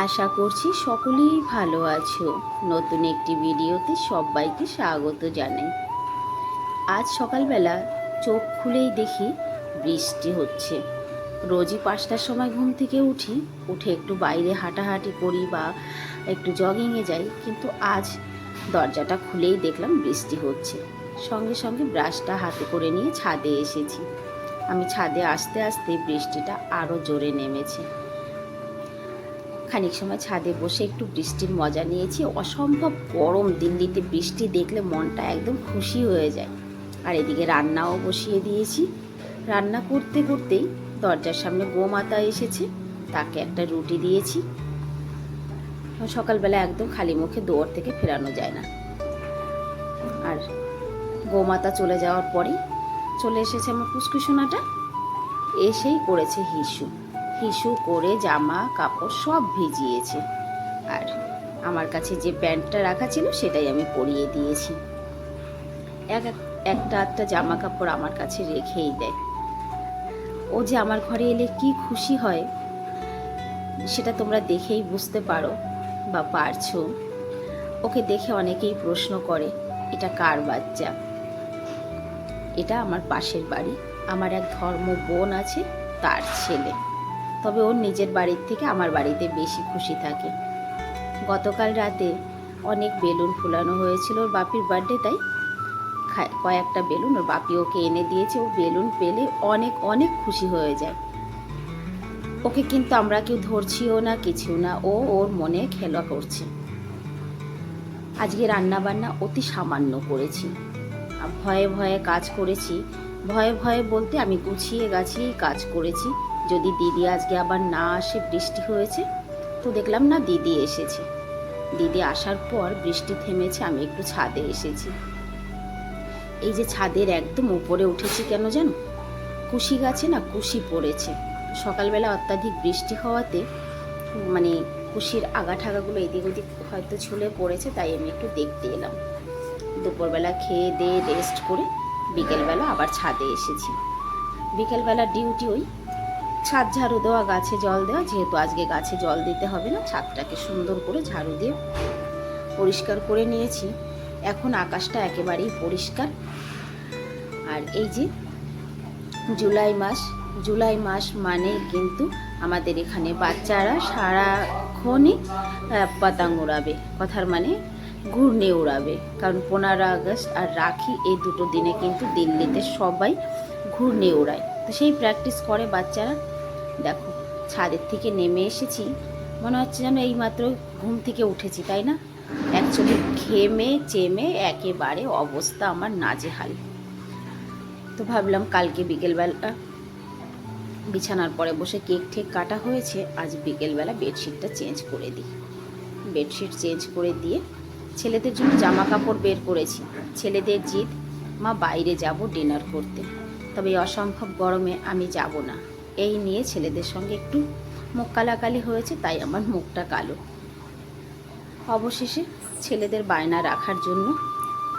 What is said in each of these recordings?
আশা করছি সকলেই ভালো আছো। নতুন একটি ভিডিওতে সবাইকে স্বাগত জানাই। আজ সকালবেলা চোখ খুলেই দেখি বৃষ্টি হচ্ছে। রোজই পাঁচটার সময় ঘুম থেকে উঠি, উঠে একটু বাইরে হাঁটাহাঁটি করি বা একটু জগিংয়ে যাই, কিন্তু আজ দরজাটা খুলেই দেখলাম বৃষ্টি হচ্ছে। সঙ্গে সঙ্গে ব্রাশটা হাতে করে নিয়ে ছাদে এসেছি। আমি ছাদে আসতে আসতে বৃষ্টিটা আরও জোরে নেমেছে। খানিক সময় ছাদে বসে একটু বৃষ্টির মজা নিয়েছি। অসম্ভব গরম দিল্লিতে বৃষ্টি দেখলে মনটা একদম খুশি হয়ে যায়। আর এদিকে রান্নাও বসিয়ে দিয়েছি। রান্না করতে করতেই দরজার সামনে গোমাতা এসেছে। তাকে একটা রুটি দিয়েছি। সকালবেলা একদম খালি মুখে দৌড় থেকে ফেরানো যায় না। আর গোমাতা চলে যাওয়ার পরেই চলে এসেছে আমার পুষ্কুসোনাটা এসেই করেছে হিসু। হিসু করে, জামা, কাপড় সব ভিজিয়েছে। আর আমার কাছে যে প্যান্টটা রাখা ছিল, সেটাই আমি পরিয়ে দিয়েছি। এক এক- একটা একটা জামা কাপড় আমার কাছে রেখেই দেয়। ও যে আমার ঘরে এলে কি খুশি হয়, সেটা তোমরা দেখেই বুঝতে পারো বা পারছ। ওকে দেখে অনেকেই প্রশ্ন করে, এটা কার বাচ্চা? এটা আমার পাশের বাড়ি। আমার এক ধর্ম বোন আছে, তার ছেলে। তবে ওর নিজের বাড়ির থেকে আমার বাড়িতে বেশি খুশি থাকে। গতকাল রাতে অনেক বেলুন ফুলানো হয়েছিল ওর বাপির বার্থডে, তাই কয়েকটা বেলুন ওর বাপি ওকে এনে দিয়েছে। ও বেলুন পেলে অনেক অনেক খুশি হয়ে যায়। ওকে কিন্তু আমরা কেউ ধরছিও না কিছু না, ও ওর মনে খেলা করছে। আজকে রান্না বান্না অতি সামান্য করেছি। ভয়ে ভয়ে কাজ করেছি। ভয়ে ভয়ে বলতে আমি গুছিয়ে গাছিয়েই কাজ করেছি। যদি দিদি আজকে আবার না আসে, বৃষ্টি হয়েছে, তো দেখলাম না দিদি এসেছে। দিদি আসার পর বৃষ্টি থেমেছে, আমি একটু ছাদে এসেছি। এই যে ছাদের একদম উপরে উঠেছি কেন জানো কুশি গাছে না কুশি পড়েছে। সকালবেলা অত্যাধিক বৃষ্টি হওয়াতে মানে কুশির আগা ঠাগাগুলো এদিক ওদিক হয়তো ছুলে পড়েছে, তাই আমি একটু দেখতে এলাম। দুপুরবেলা খেয়ে দিয়ে রেস্ট করে বিকেলবেলা আবার ছাদে এসেছি। বিকেলবেলা ডিউটি ওই ছাদ ঝাড়ু দেওয়া, গাছে জল দেওয়া, যেহেতু আজকে গাছে জল দিতে হবে না, ছাদটাকে সুন্দর করে ঝাড়ু দিয়ে পরিষ্কার করে নিয়েছি। এখন আকাশটা একেবারেই পরিষ্কার। আর এই যে জুলাই মাস জুলাই মাস মানে কিন্তু আমাদের এখানে বাচ্চারা সারাক্ষণই পতঙ্গ উড়াবে। কথার মানে ঘূর্ণে উড়াবে। কারণ পনেরো আগস্ট আর রাখি এই দুটো দিনে কিন্তু দিল্লিতে সবাই ঘূর্ণে উড়ায়। তো সেই প্র্যাকটিস করে বাচ্চারা। দেখো, ছাদের থেকে নেমে এসেছি। মনে হচ্ছে যেন এইমাত্র ঘুম থেকে উঠেছি, তাই না? অ্যাকচুয়ালি ঘেমে চেমে একেবারে অবস্থা আমার নাজেহাল। তো ভাবলাম কালকে বিকেলবেলা বিছানার পরে বসে কেক ঠেক কাটা হয়েছে, আজ বিকেলবেলা বেডশিটটা চেঞ্জ করে দিই। বেডশিট চেঞ্জ করে দিয়ে ছেলেদের জন্য জামা কাপড় বের করেছি। ছেলেদের জিদ, মা বাইরে যাব ডিনার করতে। তবে অসম্ভব গরমে আমি যাব না। এই নিয়ে ছেলেদের সঙ্গে একটু মুখ কালাকালি হয়েছে, তাই আমার মুখটা কালো। অবশেষে ছেলেদের বায়না রাখার জন্য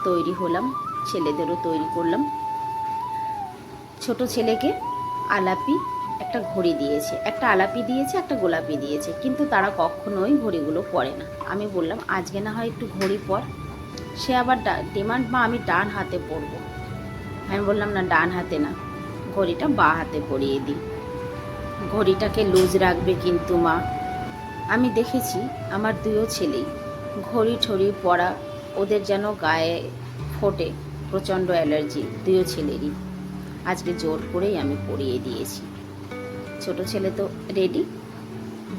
তৈরি হলাম, ছেলেদেরও তৈরি করলাম। ছোট ছেলেকে আলাপি একটা ঘড়ি দিয়েছে, একটা আলাপি দিয়েছে, একটা গোলাপি দিয়েছে, কিন্তু তারা কখনোই ঘড়িগুলো পরে না। আমি বললাম, আজকে না হয় একটু ঘড়ি পর। সে আবার ডিমান্ড, মা, আমি ডান হাতে পরবো। আমি বললাম, না, ডান হাতে না, ঘড়িটা বা হাতে পরিয়ে দিই। ঘড়িটাকে লুজ রাখবে কিন্তু মা। আমি দেখেছি আমার দুইও ছেলেই। ঘড়ি ঠড়ি পরা ওদের যেন গায়ে ফোটে প্রচণ্ড অ্যালার্জি দুইও ছেলেরই। আজকে জোর করেই আমি পরিয়ে দিয়েছি। ছোট ছেলে তো রেডি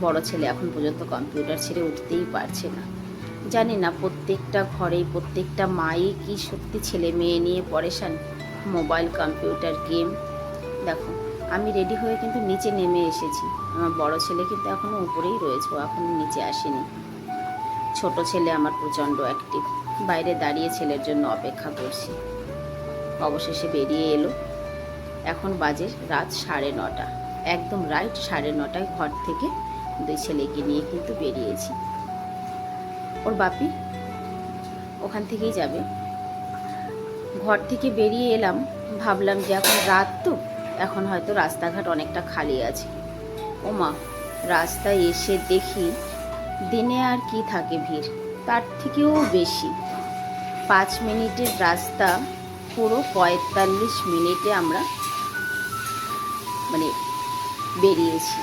বড় ছেলে এখন পর্যন্ত কম্পিউটার ছেড়ে উঠতেই পারছে না। জানি না প্রত্যেকটা ঘরেই প্রত্যেকটা মাই কি সত্যি ছেলে মেয়ে নিয়ে পরেশান। Mobile, computer, game. দেখো আমি রেডি হয়ে কিন্তু নিচে নেমে এসেছি। আমার বড় ছেলে কিন্তু এখনও উপরেই রয়েছে, ও এখনও নিচে আসেনি। ছোট ছেলে আমার প্রচণ্ড অ্যাক্টিভ বাইরে দাঁড়িয়ে ছেলের জন্য অপেক্ষা করছি। অবশেষে বেরিয়ে এলো। এখন বাজে রাত সাড়ে নটা। একদম রাইট সাড়ে নটায় ঘর থেকে দুই ছেলেকে নিয়ে কিন্তু বেরিয়েছি। ওর বাপি ওখান থেকেই যাবে। ঘর থেকে বেরিয়ে এলাম। ভাবলাম যে এখন রাত তো এখন হয়তো রাস্তাঘাট অনেকটা খালি আছে। ওমা, রাস্তায় এসে দেখি দিনে আর কি থাকে ভিড়, তার থেকেও বেশি। পাঁচ মিনিটের রাস্তা পুরো পঁয়তাল্লিশ মিনিটে আমরা মানে বেরিয়েছি।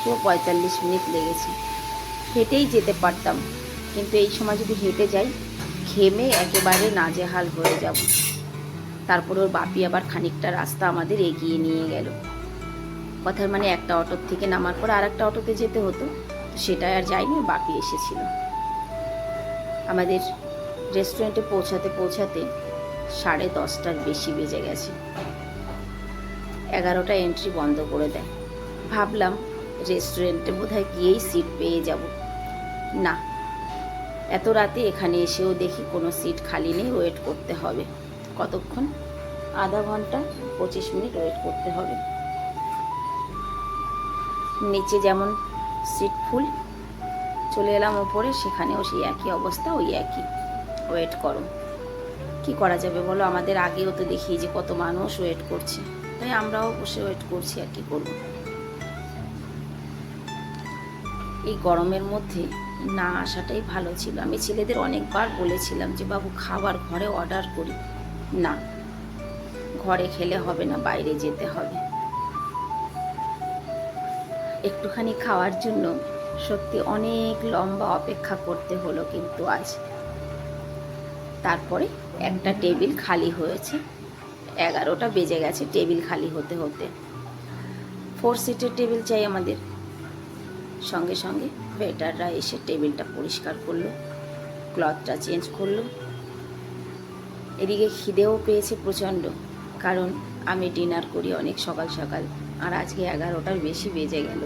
পুরো পঁয়তাল্লিশ মিনিট লেগেছে। হেঁটেই যেতে পারতাম, কিন্তু এই সময় যদি হেঁটে যাই, ঘেমে একেবারে নাজেহাল হয়ে যাব। তারপরে ওর বাপি আবার খানিকটা রাস্তা আমাদের এগিয়ে নিয়ে গেল। কথার মানে একটা অটোর থেকে নামার পর আর একটা অটোতে যেতে হতো সেটাই আর যাইনি, বাপি এসেছিল। আমাদের রেস্টুরেন্টে পৌঁছাতে পৌঁছাতে সাড়ে দশটার বেশি বেজে গেছে। এগারোটা এন্ট্রি বন্ধ করে দেয়। ভাবলাম রেস্টুরেন্টে বোধহয় গিয়েই সিট পেয়ে যাব। না, এত রাতে এখানে এসেও দেখি কোনো সিট খালি নেই ওয়েট করতে হবে। কতক্ষণ? আধা ঘণ্টা, পঁচিশ মিনিট ওয়েট করতে হবে। নিচে যেমন সিট ফুল চলে এলাম ওপরে, সেখানেও সেই একই অবস্থা, ওই একই। ওয়েট করো। কি করা যাবে বলো? আমাদের আগেও তো দেখি যে কত মানুষ ওয়েট করছে। তাই আমরাও বসে ওয়েট করছি আর কি করব। এই গরমের মধ্যে না আসাটাই ভালো ছিল। আমি ছেলেদের অনেকবার বলেছিলাম যে, বাবু, খাবার ঘরে অর্ডার করি। না, ঘরে খেলে হবে না, বাইরে যেতে হবে। একটুখানি খাওয়ার জন্য সত্যি অনেক লম্বা অপেক্ষা করতে হলো কিন্তু আজ। তারপরে একটা টেবিল খালি হয়েছে। এগারোটা বেজে গেছে টেবিল খালি হতে হতে। ফোর সিটের টেবিল চাই আমাদের। সঙ্গে সঙ্গে ওয়েটাররা এসে টেবিলটা পরিষ্কার করল ক্লথটা চেঞ্জ করল। এদিকে খিদেও পেয়েছে প্রচণ্ড। কারণ আমি ডিনার করি অনেক সকাল সকাল, আর আজকে এগারোটার বেশি বেজে গেল।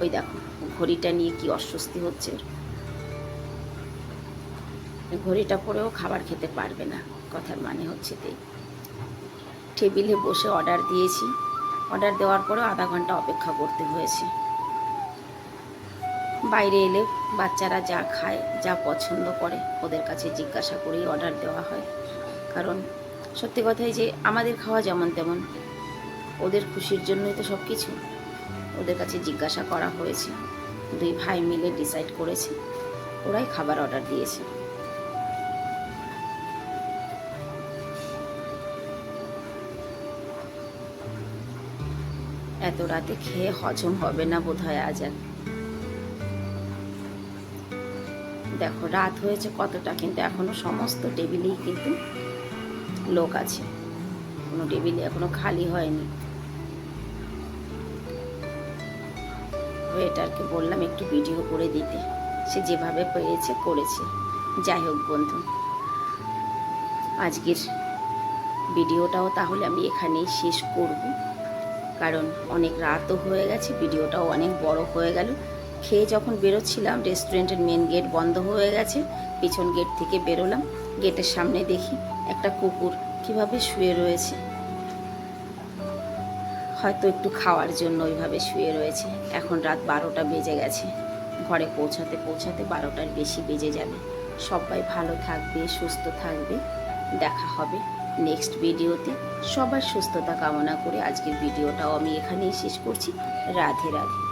ওই দেখো, ঘড়িটা নিয়ে কি অস্বস্তি হচ্ছে। ঘড়িটা পরেও খাবার খেতে পারবে না, কথার মানে হচ্ছে তাই। টেবিলে বসে অর্ডার দিয়েছি। অর্ডার দেওয়ার পরেও আধা ঘণ্টা অপেক্ষা করতে হয়েছে। বাইরে এলে বাচ্চারা যা খায়, যা পছন্দ করে, ওদের কাছে জিজ্ঞাসা করেই অর্ডার দেওয়া হয়। কারণ সত্যি কথাই যে আমাদের খাওয়া যেমন তেমন। ওদের খুশির জন্যই তো সব কিছু ওদের কাছে জিজ্ঞাসা করা হয়েছে। দুই ভাই মিলে ডিসাইড করেছে। ওরাই খাবার অর্ডার দিয়েছে। এত রাতে খেয়ে হজম হবে না বোধ হয় আজ আর। দেখো, রাত হয়েছে কতটা, কিন্তু এখনও সমস্ত টেবিলেই কিন্তু লোক আছে। কোনো টেবিলে, এখনও খালি হয়নি। ওয়েটারকে বললাম একটু ভিডিও করে দিতে। সে যেভাবে পেরেছে করেছে। যাই হোক বন্ধু, আজকের ভিডিওটাও তাহলে আমি এখানেই শেষ করব। কারণ অনেক রাতও হয়ে গেছে, ভিডিওটাও অনেক বড় হয়ে গেল। খেয়ে যখন বেরোচ্ছিলাম রেস্টুরেন্টের মেন গেট বন্ধ হয়ে গেছে। পিছন গেট থেকে বেরোলাম। গেটের সামনে দেখি একটা কুকুর কীভাবে শুয়ে রয়েছে? হয়তো একটু খাওয়ার জন্য ওইভাবে শুয়ে রয়েছে। এখন রাত বারোটা বেজে গেছে। ঘরে পৌঁছাতে পৌঁছাতে বারোটার বেশি বেজে যাবে। সবাই ভালো থাকবে, সুস্থ থাকবে। দেখা হবে নেক্সট ভিডিওতে সবার সুস্থতা কামনা করে আজকের ভিডিওটাও আমি এখানেই শেষ করছি। রাধে রাধে।